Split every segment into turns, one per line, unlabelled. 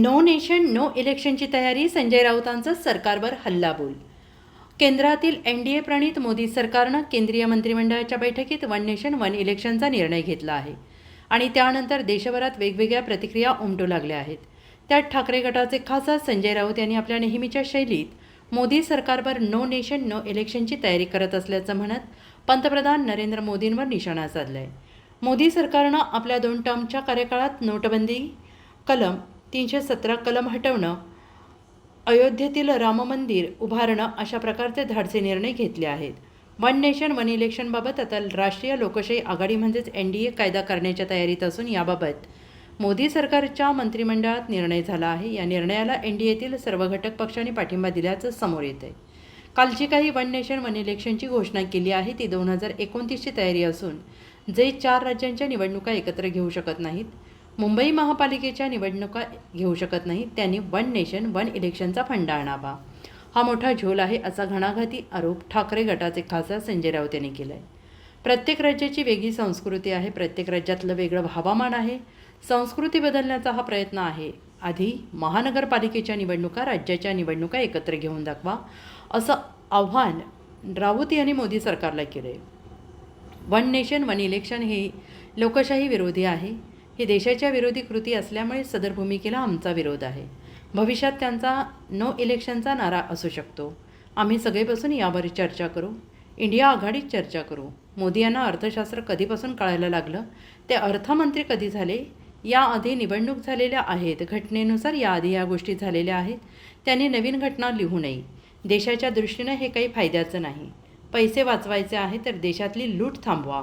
No nation no इलेक्शनची तयारी संजय राऊतांचा सरकारवर हल्लाबोल. केंद्रातील एन डी ए प्रणित मोदी सरकारनं केंद्रीय मंत्रिमंडळाच्या बैठकीत वन नेशन वन इलेक्शनचा निर्णय घेतला आहे. आणि त्यानंतर देशभरात वेगवेगळ्या प्रतिक्रिया उमटू लागल्या आहेत. त्यात ठाकरे गटाचे खासदार संजय राऊत यांनी आपल्या नेहमीच्या शैलीत मोदी सरकारवर नो नेशन नो इलेक्शनची तयारी करत असल्याचं म्हणत पंतप्रधान नरेंद्र मोदींवर निशाणा साधलाय. मोदी सरकारनं आपल्या दोन टर्मच्या कार्यकाळात नोटबंदी कलम तीनशे सतरा कलम हटवणं अयोध्येतील राम मंदिर उभारणं अशा प्रकारचे धाडसे निर्णय घेतले आहेत. वन नेशन वन इलेक्शनबाबत आता राष्ट्रीय लोकशाही आघाडी म्हणजेच एन डी ए कायदा करण्याच्या तयारीत असून याबाबत मोदी सरकारच्या मंत्रिमंडळात निर्णय झाला आहे. या निर्णयाला एन डी एतील सर्व घटक पक्षांनी पाठिंबा दिल्याचं समोर येत आहे कालची काही वन नेशन वन इलेक्शनची घोषणा केली आहे. ती दोन हजार एकोणतीसची तयारी असून जे चार राज्यांच्या निवडणुका एकत्र घेऊ शकत नाहीत. मुंबई महापालिकेच्या निवडणुका घेऊ शकत नाही त्यांनी वन नेशन वन इलेक्शनचा फंडा आणावा. हा मोठा झोल आहे असा घणाघाती आरोप ठाकरे गटाचे खासदार संजय राऊत यांनी केला आहे प्रत्येक राज्याची वेगळी संस्कृती आहे प्रत्येक राज्यातलं वेगळं हवामान आहे. संस्कृती बदलण्याचा हा प्रयत्न आहे. आधी महानगरपालिकेच्या निवडणुका राज्याच्या निवडणुका एकत्र घेऊन दाखवा असं आव्हान राऊत यांनी मोदी सरकारला केलं आहे वन नेशन वन इलेक्शन हे लोकशाही विरोधी आहे. ही देशाच्या विरोधी कृती असल्यामुळे सदर भूमिकेला आमचा विरोध आहे. भविष्यात त्यांचा नो इलेक्शनचा नारा असू शकतो. आम्ही सगळे बसून यावर चर्चा करू. इंडिया आघाडीत चर्चा करू. मोदी यांना अर्थशास्त्र कधीपासून कळायला लागलं? ते अर्थमंत्री कधी झाले? याआधी निवडणूक झालेल्या आहेत. घटनेनुसार याआधी या गोष्टी झालेल्या आहेत. त्यांनी नवीन घटना लिहू नये. देशाच्या दृष्टीनं हे काही फायद्याचं नाही. पैसे वाचवायचे आहे तर देशातली लूट थांबवा.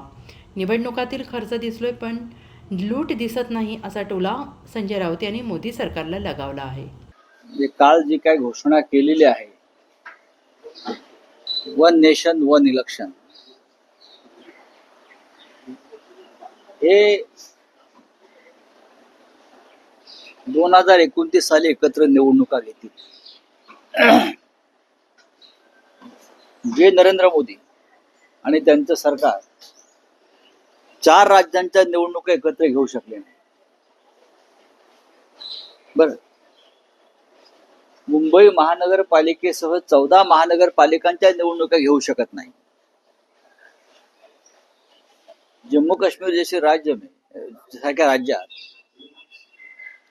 निवडणुकातील खर्च दिसलोय पण लूट दिसत नाही असा टोला संजय राऊत यांनी मोदी सरकारला लगावला आहे.
काल जी काही घोषणा केलेली आहे वन नेशन वन इलेक्शन हे दोन हजार एकोणतीस साली एकत्र निवडणुका घेतील. जे नरेंद्र मोदी आणि त्यांचं सरकार चार राज्यांच्या निवडणुका एकत्र घेऊ शकले नाही. बर. मुंबई महानगरपालिकेसह चौदा महानगरपालिकांच्या निवडणुका घेऊ शकत नाही. जम्मू काश्मीर जसे राज्य सारख्या राज्यात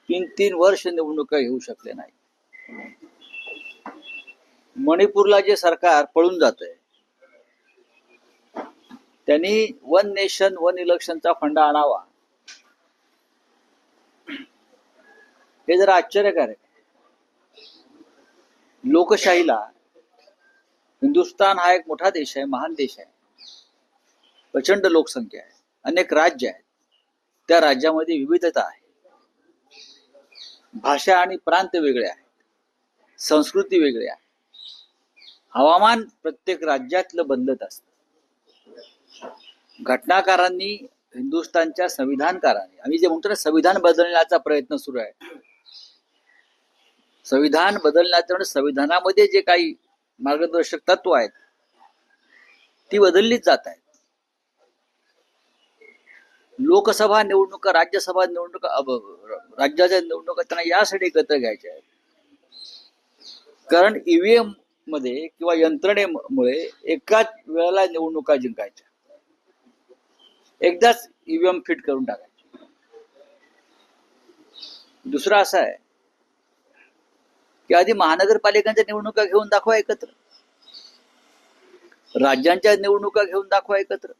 तीन तीन वर्ष निवडणुका घेऊ शकले नाही. मणिपूरला जे सरकार पळून जात आहे त्यांनी वन नेशन वन इलेक्शनचा फंडा आणावा. हे जरा आश्चर्यकारक लोकशाहीला हिंदुस्थान हा एक मोठा देश आहे महान देश आहे. प्रचंड लोकसंख्या आहे. अनेक राज्य आहेत. त्या राज्यामध्ये विविधता आहे. भाषा आणि प्रांत वेगळे आहेत. संस्कृती वेगळी आहे. हवामान प्रत्येक राज्यातलं बदलत असतं. घटनाकारांनी हिंदुस्थानच्या संविधानकारांनी आम्ही जे म्हणतो ना संविधान बदलण्याचा प्रयत्न सुरू आहे. संविधान बदलण्याचं म्हणजे संविधानामध्ये जे काही मार्गदर्शक तत्व आहेत ती बदललीच जात आहेत. लोकसभा निवडणुका राज्यसभा निवडणुका राज्याच्या निवडणुका त्यांना यासाठी एकत्र घ्यायच्या आहेत. कारण ईव्हीएममध्ये किंवा यंत्रणेमुळे एकाच वेळेला निवडणुका जिंकायच्या. एकदाच ईव्हीएम फिट करून टाकायचे. दुसरं असं आहे की आधी महानगरपालिकांच्या निवडणुका घेऊन दाखवा एकत्र. राज्यांच्या निवडणुका घेऊन दाखवा एकत्र.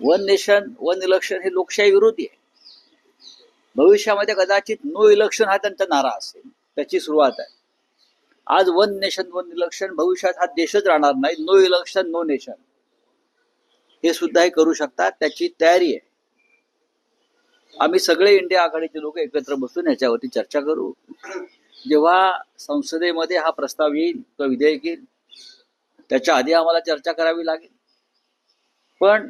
वन नेशन वन इलेक्शन हे लोकशाही विरोधी आहे. भविष्यामध्ये कदाचित नो इलेक्शन हा त्यांचा नारा असेल त्याची सुरुवात आहे. आज वन नेशन वन इलेक्शन भविष्यात हा देशच राहणार नाही. No election no nation. हे सुद्धा हे करू शकतात. त्याची तयारी आहे. आम्ही सगळे इंडिया आघाडीचे लोक एकत्र बसून याच्यावरती चर्चा करू. जेव्हा संसदेमध्ये हा प्रस्ताव येईल किंवा विधेयक येईल त्याच्या आधी आम्हाला चर्चा करावी लागेल. पण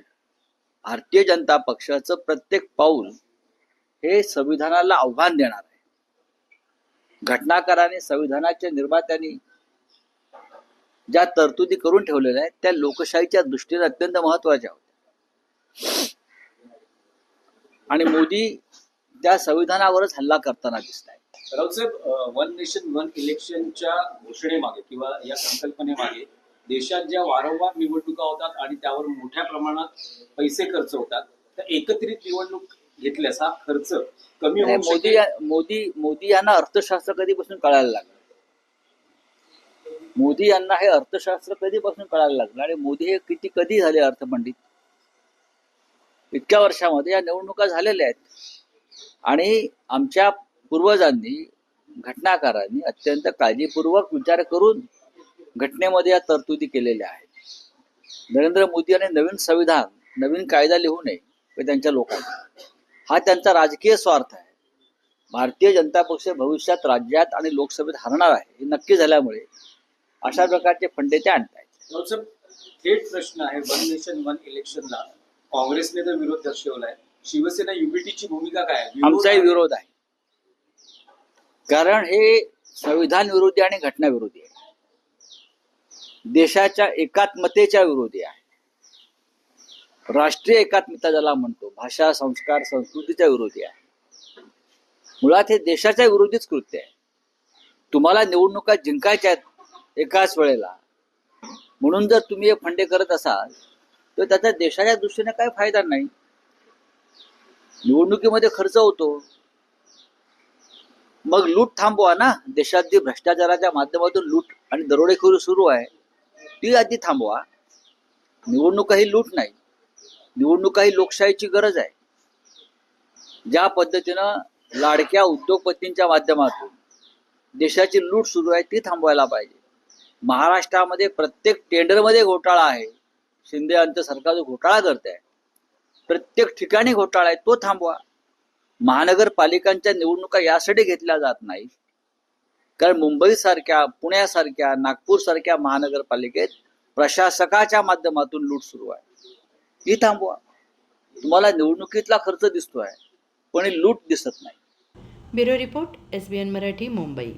भारतीय जनता पक्षाचं प्रत्येक पाऊल हे संविधानाला आव्हान देणार आहे. घटनाकाराने संविधानाच्या निर्मात्यांनी ज्या तरतुदी करून ठेवलेल्या आहेत त्या लोकशाहीच्या दृष्टीने अत्यंत महत्त्वाच्या होत्या. आणि मोदी त्या संविधानावरच हल्ला करताना दिसत आहे
राऊतसाहेब वन नेशन वन इलेक्शनच्या घोषणेमागे किंवा या संकल्पनेमागे देशात ज्या वारंवार निवडणुका होतात आणि त्यावर मोठ्या प्रमाणात पैसे खर्च होतात तर एकत्रित निवडणूक घेतल्यास हा खर्च कमी
मोदी मोदी मोदी यांना अर्थशास्त्र कधीपासून कळायला लागलं? मोदी यांना हे अर्थशास्त्र कधीपासून कळायला लागलं? आणि मोदी हे किती कधी झाले अर्थपंडित? इतक्या वर्षामध्ये या निवडणुका झालेल्या आहेत. आणि आमच्या पूर्वजांनी घटनाकारांनी अत्यंत काळजीपूर्वक विचार करून घटनेमध्ये या तरतुदी केलेल्या आहेत. नरेंद्र मोदी यांनी नवीन संविधान नवीन कायदा लिहू नये त्यांच्या लोकांना. हा त्यांचा राजकीय स्वार्थ आहे. भारतीय जनता पक्ष भविष्यात राज्यात आणि लोकसभेत हरणार आहे हे नक्की झाल्यामुळे अशा प्रकारचे फंडे ते आणतायत.
थेट प्रश्न आहे वन नेशन वन इलेक्शनला काँग्रेसने तर विरोध दर्शवलाय. शिवसेना युबीटीची भूमिका काय
आमचाही? विरोध आहे. कारण हे संविधान विरोधी आणि घटना विरोधी आहे. देशाच्या एकात्मतेच्या विरोधी आहे. राष्ट्रीय एकात्मता ज्याला म्हणतो भाषा संस्कार संस्कृतीच्या विरोधी आहे. मुळात हे देशाच्या विरोधीच कृत्य आहे. तुम्हाला निवडणुका जिंकायच्या आहेत एकाच वेळेला. म्हणून जर तुम्ही हे फंडे करत असाल तर त्याचा देशाच्या दृष्टीने काय फायदा नाही. निवडणुकीमध्ये खर्च होतो. मग लूट थांबवा ना. देशात जी भ्रष्टाचाराच्या माध्यमातून लूट आणि दरोडेखोरी सुरू आहे. ती आधी थांबवा. निवडणुका ही लूट नाही. निवडणुका ही लोकशाहीची गरज आहे. ज्या पद्धतीनं लाडक्या उद्योगपतींच्या माध्यमातून देशाची लूट सुरू आहे ती थांबवायला पाहिजे. महाराष्ट्रामध्ये प्रत्येक टेंडरमध्ये घोटाळा आहे. शिंदे यांचं सरकार जो घोटाळा करत आहे प्रत्येक ठिकाणी घोटाळा आहे तो थांबवा. महानगरपालिकांच्या निवडणुका यासाठी घेतल्या जात नाही कारण मुंबईसारख्या पुण्यासारख्या नागपूरसारख्या महानगरपालिकेत प्रशासकाच्या माध्यमातून लूट सुरू आहे. ही थांबवा. तुम्हाला निवडणुकीतला खर्च दिसतोय पण लूट दिसत नाही.
Bureau report S B N Marathi Mumbai.